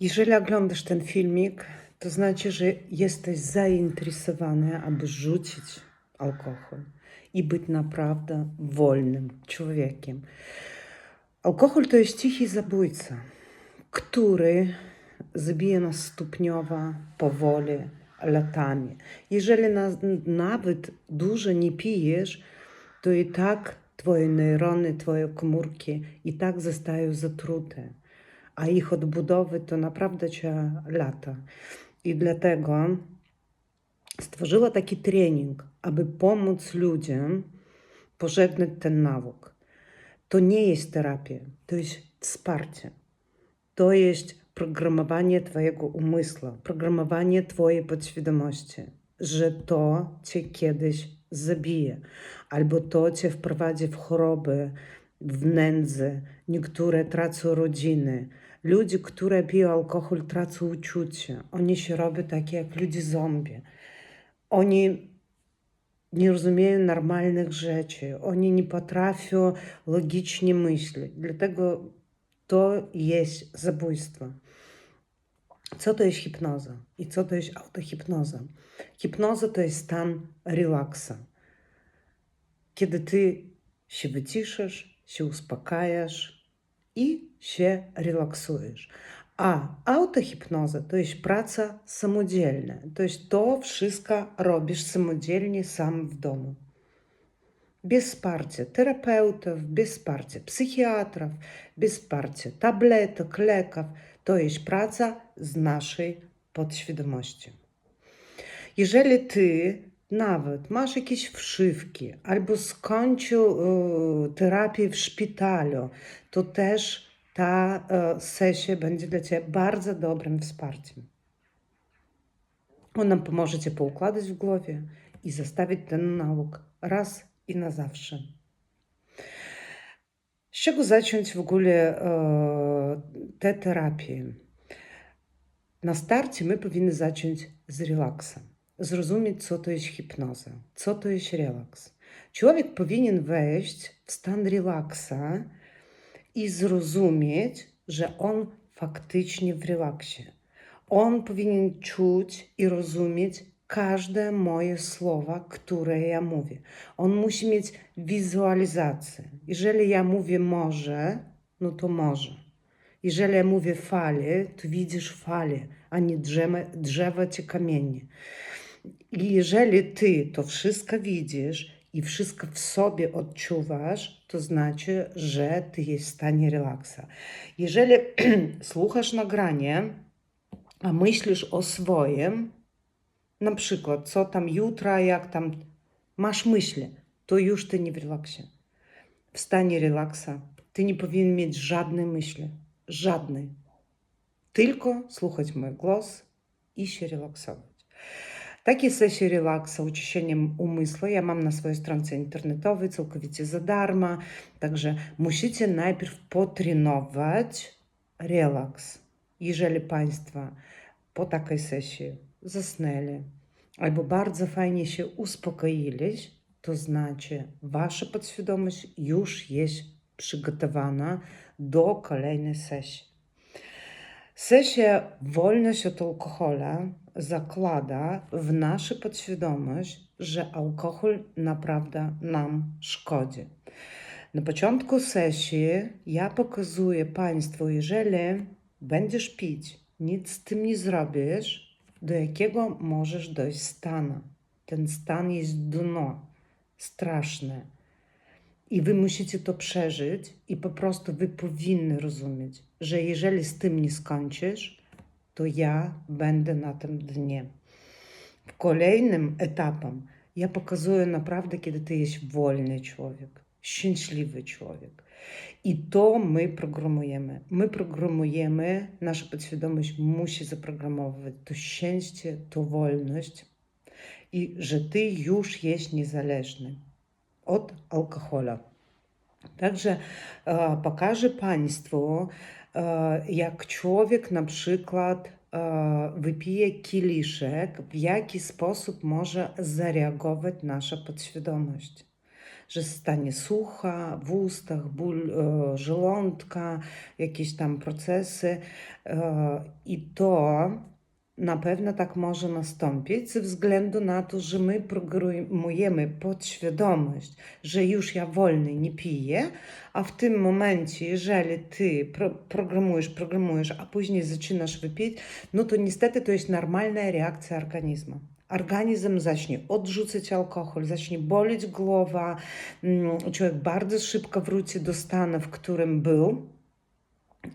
Jeżeli oglądasz ten filmik, to znaczy, że jesteś zainteresowany, aby rzucić alkohol i być naprawdę wolnym człowiekiem. Alkohol to jest cichy zabójca, który zabija nas stopniowo, powoli, latami. Jeżeli na, nawet dużo nie pijesz, to i tak twoje neurony, twoje komórki i tak zostają zatrute a ich odbudowy to naprawdę trzeba lata. I dlatego stworzyła taki trening, aby pomóc ludziom pożegnać ten nawyk. To nie jest terapia, to jest wsparcie. To jest programowanie Twojego umysłu, programowanie Twojej podświadomości, że to Cię kiedyś zabije, albo to Cię wprowadzi w choroby, w nędzę, niektóre tracą rodziny. Ludzie, które piją alkohol, tracą uczucie. Oni się robią takie jak ludzie zombie. Oni nie rozumieją normalnych rzeczy. Oni nie potrafią logicznie myśleć. Dlatego to jest zabójstwo. Co to jest hipnoza i co to jest autohipnoza? Hipnoza to jest stan relaksa. Kiedy ty się wyciszysz, się uspokajasz i się relaksujesz. A autohipnoza to jest praca samodzielna. To jest to wszystko robisz samodzielnie sam w domu. Bez wsparcia terapeutów, bez wsparcia psychiatrów, bez wsparcia tabletek, leków. To jest praca z naszej podświadomości. Jeżeli ty nawet masz jakieś wszywki albo skończył e, terapię w szpitalu, to też ta e, sesja będzie dla Ciebie bardzo dobrym wsparciem. Ona pomoże Cię poukładać w głowie i zostawić ten nauk raz i na zawsze. Z czego zacząć w ogóle e, tę terapię? Na starcie my powinny zacząć z relaksu zrozumieć, co to jest hipnoza, co to jest relaks. Człowiek powinien wejść w stan relaksa i zrozumieć, że on faktycznie w relaksie. On powinien czuć i rozumieć każde moje słowa, które ja mówię. On musi mieć wizualizację. Jeżeli ja mówię może, no to może. Jeżeli ja mówię fale, to widzisz fale, a nie drzewa, drzewa czy kamienie. Jeżeli ty to wszystko widzisz i wszystko w sobie odczuwasz, to znaczy, że ty jest w stanie relaksa. Jeżeli słuchasz nagranie, a myślisz o swoim, na przykład, co tam jutro, jak tam masz myśli, to już ty nie w relaksie. W stanie relaksa ty nie powinien mieć żadnej myśli, żadnej. Tylko słuchać mój głos i się relaksować. Sesje relaksu, uciszeniem umysłu ja mam na swojej stronce internetowej całkowicie za darmo. Także musicie najpierw potrenować relaks. Jeżeli Państwo po takiej sesji zasnęli albo bardzo fajnie się uspokoili, to znaczy Wasza podświadomość już jest przygotowana do kolejnej sesji. Sesja wolność od alkohola zakłada w naszą podświadomość, że alkohol naprawdę nam szkodzi. Na początku sesji ja pokazuję Państwu, jeżeli będziesz pić, nic z tym nie zrobisz, do jakiego możesz dojść stanu. Ten stan jest dno, straszny. I wy musicie to przeżyć, i po prostu wy powinny rozumieć, że jeżeli z tym nie skończysz, to ja będę na tym dnie. Kolejnym etapem ja pokazuję naprawdę, kiedy ty jesteś wolny człowiek, szczęśliwy człowiek. I to my programujemy. My programujemy, nasza podświadomość musi zaprogramować to szczęście, to wolność i że ty już jesteś niezależny od alkohola. Także e, pokażę Państwu, e, jak człowiek na przykład e, wypije kieliszek, w jaki sposób może zareagować nasza podświadomość. że stanie sucha w ustach, ból e, żołądka, jakieś tam procesy. E, I to na pewno tak może nastąpić ze względu na to, że my programujemy podświadomość, że już ja wolny nie piję, a w tym momencie, jeżeli ty pro programujesz, programujesz, a później zaczynasz wypić, no to niestety to jest normalna reakcja organizmu. Organizm zacznie odrzucać alkohol, zacznie boleć głowa, mm, człowiek bardzo szybko wróci do stanu, w którym był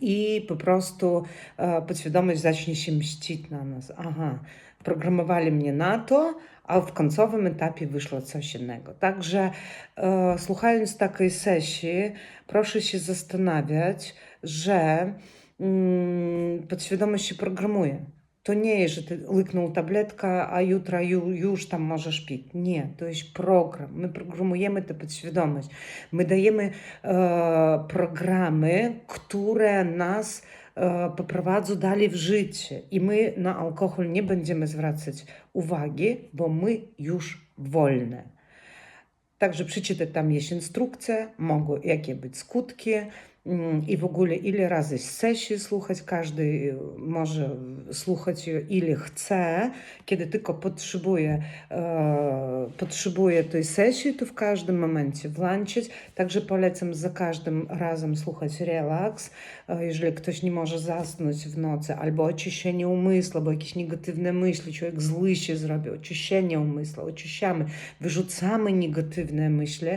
i po prostu e, podświadomość zacznie się mścić na nas. Aha, programowali mnie na to, a w końcowym etapie wyszło coś innego. Także e, słuchając takiej sesji, proszę się zastanawiać, że mm, podświadomość się programuje. To nie jest, że ty łyknął tabletka, a jutro ju, już tam możesz pić. Nie, to jest program. My programujemy tę podświadomość. My dajemy e, programy, które nas e, poprowadzą dalej w życie. I my na alkohol nie będziemy zwracać uwagi, bo my już wolne. Także przeczytać tam jest instrukcja, mogą jakie być skutki, i w ogóle ile razy sesji słuchać, każdy może słuchać ile chce, kiedy tylko potrzebuje, e, potrzebuje tej sesji, to w każdym momencie włączyć. Także polecam za każdym razem słuchać relaks, e, jeżeli ktoś nie może zasnąć w nocy, albo oczyszczenie umysłu, albo jakieś negatywne myśli, człowiek zły się zrobi, oczyszczenie umysłu, oczyszczamy, wyrzucamy negatywne myśli,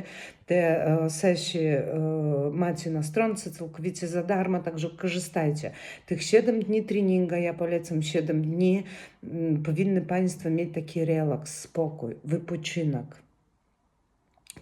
e, sesje e, macie na stronce całkowicie za darmo, także korzystajcie. Tych 7 dni treninga, ja polecam 7 dni, powinny Państwo mieć taki relaks, spokój, wypoczynek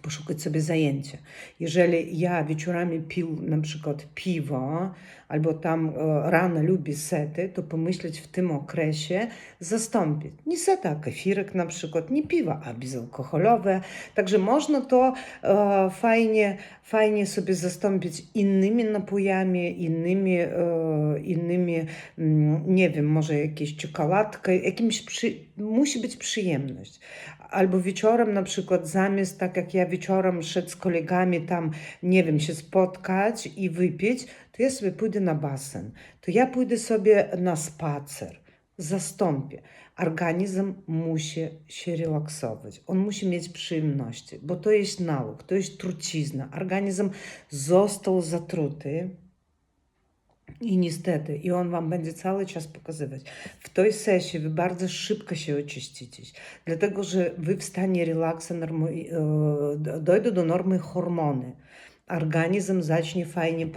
poszukać sobie zajęcia. Jeżeli ja wieczorami pił na przykład piwo, albo tam e, rano lubię sety, to pomyśleć w tym okresie zastąpić. Nie seta, kefirek na przykład, nie piwa, a bezalkoholowe. Także można to e, fajnie, fajnie sobie zastąpić innymi napojami, innymi, e, innymi mm, nie wiem, może jakieś czekoladkę, jakimś przy... musi być przyjemność albo wieczorem na przykład zamiast tak jak ja wieczorem szedł z kolegami tam, nie wiem, się spotkać i wypić, to ja sobie pójdę na basen, to ja pójdę sobie na spacer, zastąpię. Organizm musi się relaksować, on musi mieć przyjemności, bo to jest nauk, to jest trucizna. Organizm został zatruty, i niestety, i on wam będzie cały czas pokazywać. W tej sesji wy bardzo szybko się oczyścicie, dlatego że wy w stanie relaksu e, dojdą do normy hormony. Organizm zacznie fajnie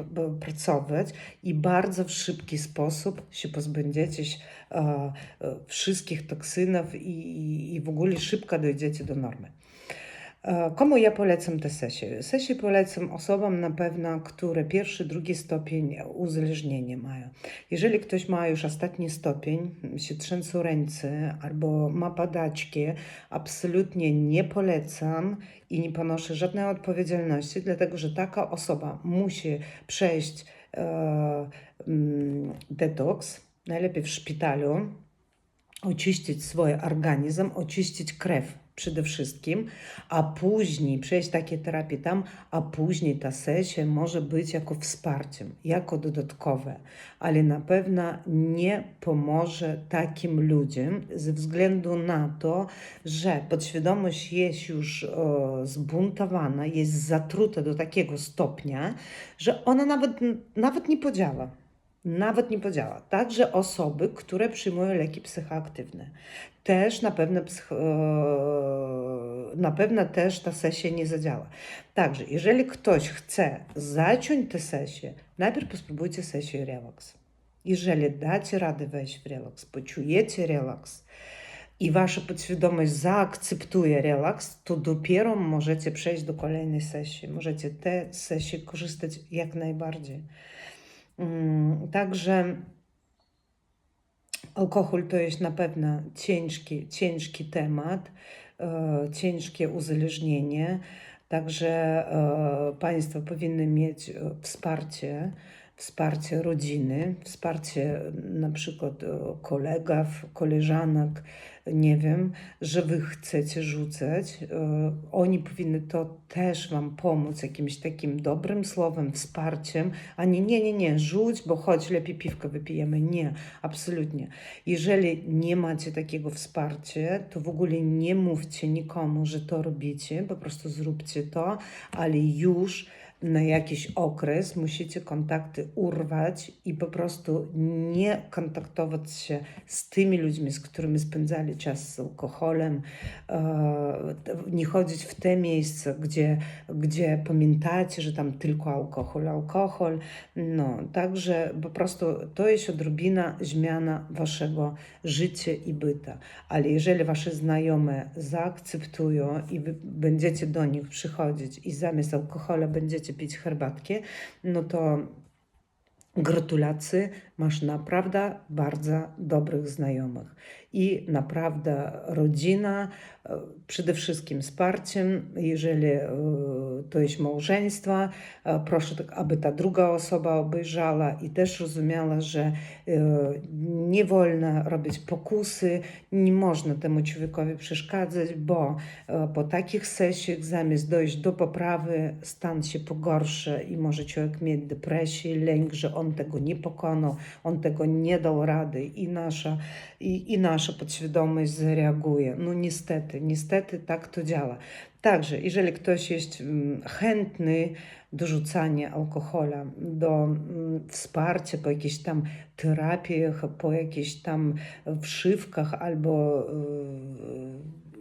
pracować i bardzo w szybki sposób się pozbędziecie e, e, wszystkich toksynów i, i w ogóle szybko dojdziecie do normy. E, komu ja polecam te sesje? Sesje polecam osobom na pewno, które pierwszy, drugi stopień uzależnienia mają. Jeżeli ktoś ma już ostatni stopień, się trzęsą ręce albo ma padaczki, absolutnie nie polecam i nie ponoszę żadnej odpowiedzialności, dlatego że taka osoba musi przejść e, mm, detoks, najlepiej w szpitalu, oczyścić swój organizm, oczyścić krew przede wszystkim, a później przejść takie terapie tam, a później ta sesja może być jako wsparciem, jako dodatkowe, ale na pewno nie pomoże takim ludziom ze względu na to, że podświadomość jest już e, zbuntowana, jest zatruta do takiego stopnia, że ona nawet, nawet nie podziała nawet nie podziała. Także osoby, które przyjmują leki psychoaktywne. Też na pewno, e, na pewno też ta sesja nie zadziała. Także, jeżeli ktoś chce zacząć tę sesję, najpierw spróbujcie sesję relaks. Jeżeli dacie radę wejść w relaks, poczujecie relaks i wasza podświadomość zaakceptuje relaks, to dopiero możecie przejść do kolejnej sesji. Możecie te sesje korzystać jak najbardziej. Mm, także alkohol to jest na pewno ciężki, ciężki temat, e, ciężkie uzależnienie. Także e, państwo powinny mieć e, wsparcie wsparcie rodziny, wsparcie na przykład kolegów, koleżanek, nie wiem, że wy chcecie rzucać. E, Oni powinny to też wam pomóc jakimś takim dobrym słowem, wsparciem, a nie, nie, nie, nie, rzuć, bo chodź, lepiej piwko wypijemy. Nie, absolutnie. Jeżeli nie macie takiego wsparcia, to w ogóle nie mówcie nikomu, że to robicie, po prostu zróbcie to, ale już na jakiś okres musicie kontakty urwać i po prostu nie kontaktować się z tymi ludźmi, z którymi spędzali czas z alkoholem, e, nie chodzić w te miejsca, gdzie, gdzie pamiętacie, że tam tylko alkohol, alkohol. No, także po prostu to jest odrobina zmiana waszego życia i byta. Ale jeżeli wasze znajome zaakceptują i będziecie do nich przychodzić i zamiast alkohola będziecie pić herbatkę, no to gratulacje, masz naprawdę bardzo dobrych znajomych. I naprawdę rodzina, e, przede wszystkim wsparciem, jeżeli e, to jest małżeństwo, e, proszę, tak, aby ta druga osoba obejrzała i też rozumiała, że nie wolno robić pokusy, nie można temu człowiekowi przeszkadzać, bo po takich sesjach zamiast dojść do poprawy, stan się pogorsza i może człowiek mieć depresję, lęk, że on tego nie pokonał, on tego nie dał rady i nasza, i, i nasza podświadomość zareaguje. No niestety, niestety tak to działa. Także, jeżeli ktoś jest mm, chętny do rzucania alkohola, do mm, wsparcia po jakichś tam terapiach, po jakichś tam wszywkach albo e,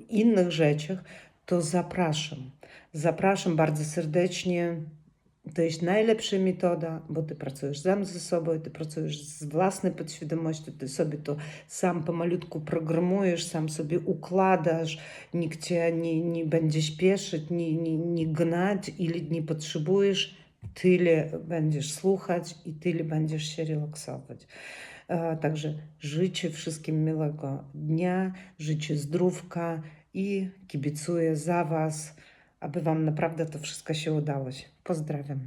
innych rzeczach, to zapraszam. Zapraszam bardzo serdecznie. To jest najlepsza metoda, bo ty pracujesz sam ze sobą, ty pracujesz z własną podświadomością, ty sobie to sam pomalutku programujesz, sam sobie układasz, nikt cię nie, nie będzie śpieszyć, nie, nie, nie gnać, ile nie potrzebujesz, tyle będziesz słuchać i tyle będziesz się relaksować. E, Także życzę wszystkim miłego dnia, życzę zdrówka i kibicuję za Was, aby Wam naprawdę to wszystko się udało. Pozdrawiam.